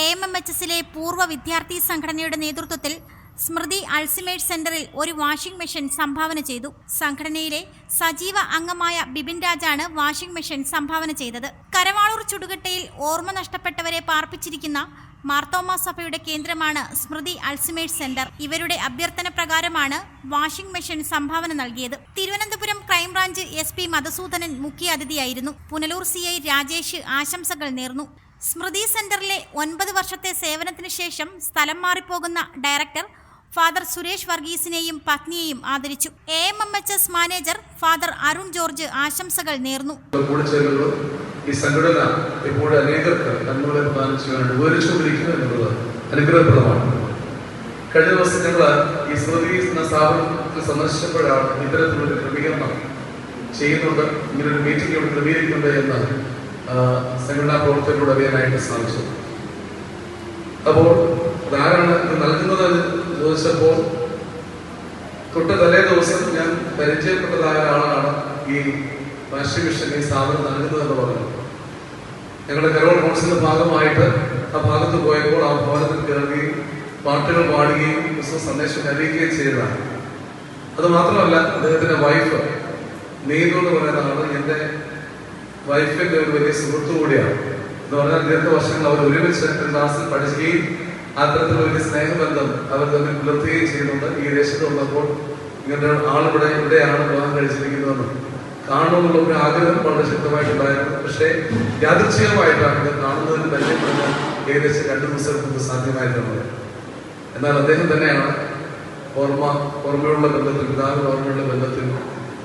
A M M H എസിലെ പൂർവ വിദ്യാർത്ഥി സംഘടനയുടെ നേതൃത്വത്തിൽ സ്മൃതി അൾസിമേറ്റ് സെന്ററിൽ ഒരു വാഷിംഗ് മെഷീൻ സംഭാവന ചെയ്തു. സംഘടനയിലെ സജീവ അംഗമായ ബിബിൻ രാജാണ് വാഷിംഗ് മെഷീൻ സംഭാവന ചെയ്തത്. കരവാളൂർ ചുടുകട്ടയിൽ ഓർമ്മ നഷ്ടപ്പെട്ടവരെ പാർപ്പിച്ചിരിക്കുന്ന മാർത്തോമ സഭയുടെ കേന്ദ്രമാണ് സ്മൃതി അൾസിമേറ്റ് സെന്റർ. ഇവരുടെ അഭ്യർത്ഥന പ്രകാരമാണ് വാഷിംഗ് മെഷീൻ സംഭാവന നൽകിയത്. Thiruvananthapuram crime branch S P Madhusudanan മുഖ്യ അതിഥിയായിരുന്നു പുനലൂർ സി ഐ രാജേഷ് ആശംസകൾ നേർന്നു. സ്മൃതി സെന്ററിലെ ഒൻപത് വർഷത്തെ സേവനത്തിന് ശേഷം സ്ഥലം മാറിപ്പോകുന്ന ഡയറക്ടർ ഫാദർ സുരേഷ് വർഗീസിനെയും പത്നിയെയും ആദരിച്ചു. A M M H S manager father Arun George ആശംസകൾ നേർന്നു. ഈ സംഘടന ഇപ്പോൾ അനേകർക്ക് നമ്മളെ പ്രദാനം ചെയ്യാൻ ഉപകരിച്ചുകൊണ്ടിരിക്കുന്നു എന്നുള്ളത് അനുഗ്രഹപ്രദമാണ്. കഴിഞ്ഞ ദിവസം ഞങ്ങൾ ഈ സ്മൃതി എന്ന സ്ഥാപനത്തിൽ സന്ദർശിച്ചപ്പോഴാണ് ഇത്തരത്തിലൊരു ക്രമീകരണം ചെയ്യുന്നുണ്ട്. ഇങ്ങനൊരു മീറ്റിംഗ് ഇവിടെ ക്രമീകരിക്കുന്നുണ്ട് എന്ന് സംഘടനാ പ്രവർത്തകരോട് സാധിച്ചു അപ്പോൾ അതാരാണ് നൽകുന്നത് ചോദിച്ചപ്പോൾ തൊട്ട് തലേ ദിവസം ഞാൻ പരിചയപ്പെട്ടതായ ഒരാളാണ് ഈ വാഷിംഗ് മെഷീൻ ഈ സ്ഥാപനം നൽകുന്നതെന്ന് പറഞ്ഞു. ഞങ്ങളുടെ കരോൾ കോൺസിന്റെ ഭാഗമായിട്ട് ആ ഭാഗത്ത് പോയപ്പോൾ ആ ഭവനത്തിൽ കയറുകയും പാട്ടുകൾ പാടുകയും ക്രിസ്തു സന്ദേശം അറിയിക്കുകയും ചെയ്തതാണ്. അത് മാത്രമല്ല അദ്ദേഹത്തിന്റെ വൈഫ് നീതു എന്ന് പറയുന്ന ആൾ എന്റെ വൈഫിന്റെ ഒരു വലിയ സുഹൃത്തു കൂടിയാണ്. എന്ന് പറഞ്ഞാൽ ദീർഘവർഷങ്ങൾ അവർ ഒരുമിച്ച് ഒരു ക്ലാസ്സിൽ പഠിക്കുകയും അത്തരത്തിലുള്ള വലിയ സ്നേഹബന്ധം അവർ തമ്മിൽ പുലർത്തുകയും ചെയ്യുന്നുണ്ട്. ഈ ദേശത്ത് വന്നപ്പോൾ ഇങ്ങനെ ആളിവിടെ ഇവിടെയാണ് വിവാഹം കഴിച്ചിരിക്കുന്നതെന്ന് കാണണമെന്നുള്ള ഒരു ആഗ്രഹം വളരെ ശക്തമായിട്ടുണ്ടായിരുന്നു പക്ഷേ യാദൃച്ഛികമായിട്ടാണ് ഇത് കാണുന്നതിന് പരിചയപ്പെടുന്ന ഏകദേശം രണ്ടു ദിവസം മുമ്പ് സാധ്യമായിട്ടുള്ളത്. എന്നാൽ അദ്ദേഹം തന്നെയാണ് ഓർമ്മ ഓർമ്മയുള്ള ബന്ധത്തിൽ പിതാവിന് ഓർമ്മയുള്ള ബന്ധത്തിൽ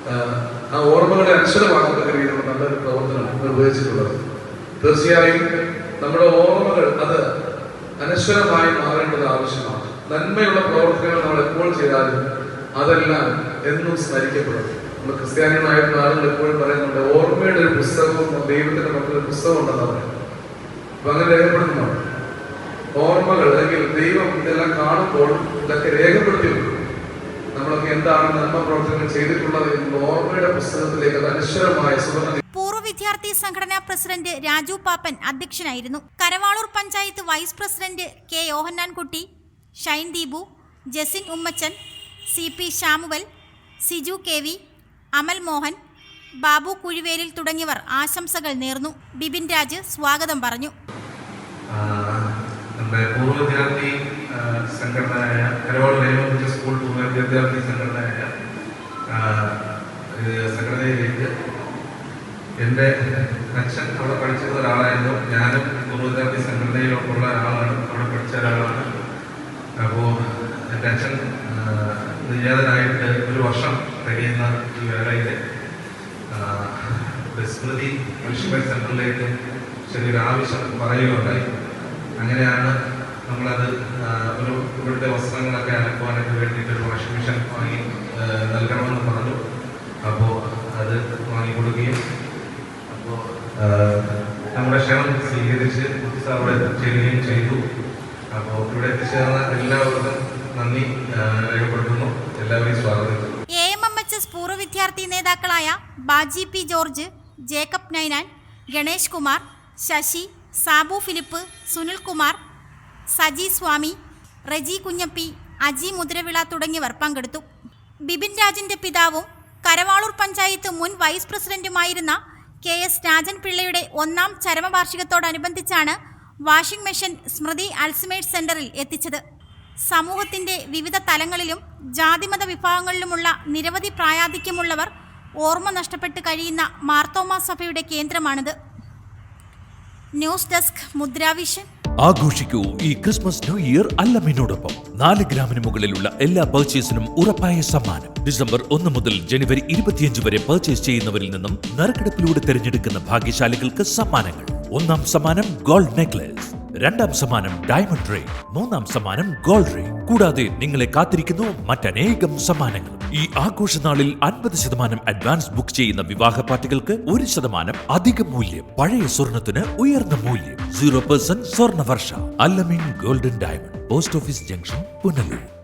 ആ, ഓർമ്മകളെ അക്ഷരമാക്കുന്ന രീതിയിലുള്ള നല്ലൊരു പ്രവർത്തനം നിർവഹിച്ചിട്ടുള്ളത് തീർച്ചയായും നമ്മുടെ ഓർമ്മകൾ അത് അനശ്വരമായി മാറേണ്ടത് ആവശ്യമാണ്. നന്മയുള്ള പ്രവർത്തനങ്ങൾ നമ്മൾ എപ്പോൾ ചെയ്താലും അതെല്ലാം എന്നും സ്മരിക്കപ്പെടും. നമ്മൾ ക്രിസ്ത്യാനികളായിരുന്ന ആളുകൾ എപ്പോഴും പറയുന്നുണ്ട് ഓർമ്മയുടെ ഒരു പുസ്തകവും ദൈവത്തിന്റെ മറ്റൊരു പുസ്തകം ഉണ്ടെന്ന് പറയും. അപ്പൊ അങ്ങനെ രേഖപ്പെടുത്തുന്നുണ്ട്. ഓർമ്മകൾ അല്ലെങ്കിൽ ദൈവം ഇതെല്ലാം കാണുമ്പോൾ ഇതൊക്കെ രേഖപ്പെടുത്തി വെക്കും. എന്താണ് നന്മ പ്രവർത്തനങ്ങൾ ചെയ്തിട്ടുള്ളത് എന്നുള്ള ഓർമ്മയുടെ പുസ്തകത്തിലേക്ക് അത് അനശ്വരമായ സുവർണ പൂർവ വിദ്യാർത്ഥി സംഘടനാ പ്രസിഡന്റ് രാജു പാപ്പൻ അധ്യക്ഷനായിരുന്നു. Karavalur panchayat vice president K Yohannankutty Shine Deepu Jasin Ummachan C P Samuel Siju K V Amal Mohan Babu Kuzhivelil തുടങ്ങിയവർ ആശംസകൾ നേർന്നു. ബിബിൻ രാജ് സ്വാഗതം പറഞ്ഞു. നമ്മുടെ പൂർവ വിദ്യാർത്ഥി സംഘടനയായ കരവാട് സ്കൂൾ പൂർവ വിദ്യാർത്ഥി സംഘടനയായ എന്റെ അച്ഛൻ അവിടെ പഠിച്ചിരുന്ന ഒരാളായിരുന്നു. ഞാനും പൂർവ സംഘടനയിലൊക്കെ ഉള്ള ഒരാളാണ് അവിടെ പഠിച്ച ഒരാളാണ്. അപ്പോൾ എന്റെ അച്ഛൻ നിര്യാതനായിട്ട് ഒരു വർഷം കഴിയുന്ന ഈ വേളയിൽ സ്മൃതി മുനിസിപ്പൽ സെന്ററിലേക്ക് ചെറിയൊരു ആവശ്യം പറയുകയുണ്ടായി. അങ്ങനെയാണ് നമ്മളത് ഒരു ഇവിടുത്തെ വസ്ത്രങ്ങളൊക്കെ അലക്കുവാനൊക്കെ വേണ്ടിയിട്ട് ഒരു വാഷിംഗ് മെഷീൻ വാങ്ങി നൽകണമെന്ന് പറഞ്ഞു അപ്പോൾ അത് വാങ്ങിക്കൊടുക്കുകയും അപ്പോൾ നമ്മുടെ ക്ഷണം സ്വീകരിച്ച് സാർ അവിടെ എത്തിച്ചേരുകയും ചെയ്തു അപ്പോൾ ഇവിടെ നന്ദി രേഖപ്പെടുത്തുന്നു. എല്ലാവരെയും സ്വാഗതം. പൂർവ വിദ്യാർത്ഥി നേതാക്കളായ Baji P George Jacob Ninan Ganesh Kumar Sasi Sabu Philip Sunil Kumar Saji Swami Reji Kunjappi Aji Mudravila തുടങ്ങിയവർ പങ്കെടുത്തു. ബിപിൻ രാജിന്റെ പിതാവും കരവാളൂർ പഞ്ചായത്ത് മുൻ വൈസ് പ്രസിഡന്റുമായിരുന്ന കെ എസ് രാജൻ പിള്ളയുടെ ഒന്നാം ചരമവാർഷികത്തോടനുബന്ധിച്ചാണ് വാഷിംഗ് മെഷീൻ സ്മൃതി അൾസിമേറ്റ് സെന്ററിൽ എത്തിച്ചത്. സമൂഹത്തിന്റെ വിവിധ തലങ്ങളിലും ജാതിമത വിഭാഗങ്ങളിലുമുള്ള നിരവധി പ്രായാധിക്യമുള്ളവർ ഓർമ്മ നഷ്ടപ്പെട്ട് കഴിയുന്ന മാർത്തോമ സഭയുടെ കേന്ദ്രമാണിത്. News desk Mudra Vision. ആഘോഷിക്കൂ ഈ ക്രിസ്മസ് ന്യൂ ഇയർ അല്ലമിനോടൊപ്പം. നാല് ഗ്രാമിന് മുകളിലുള്ള എല്ലാ പർച്ചേസിനും ഉറപ്പായ സമ്മാനം. ഡിസംബർ ഒന്ന് മുതൽ ജനുവരി ഇരുപത്തിയഞ്ച് വരെ പർച്ചേസ് ചെയ്യുന്നവരിൽ നിന്നും നറുക്കെടുപ്പിലൂടെ തിരഞ്ഞെടുക്കുന്ന ഭാഗ്യശാലികൾക്ക് സമ്മാനങ്ങൾ. ഒന്നാം സമ്മാനം ഗോൾഡ് നെക്ലസ് രണ്ടാം സമ്മാനം ഡയമണ്ട് റിംഗ് മൂന്നാം സമ്മാനം ഗോൾഡ് റിംഗ്. കൂടാതെ നിങ്ങളെ കാത്തിരിക്കുന്നു മറ്റനേകം സമ്മാനങ്ങൾ. ഈ ആഘോഷനാളിൽ അൻപത് ശതമാനം അഡ്വാൻസ് ബുക്ക് ചെയ്യുന്ന വിവാഹ പാർട്ടികൾക്ക് ഒരു ശതമാനം അധിക മൂല്യം. പഴയ സ്വർണത്തിന് ഉയർന്ന മൂല്യം. സീറോ പെർസെന്റ് സ്വർണ വർഷ Allameen golden diamond. Post office junction Punalur.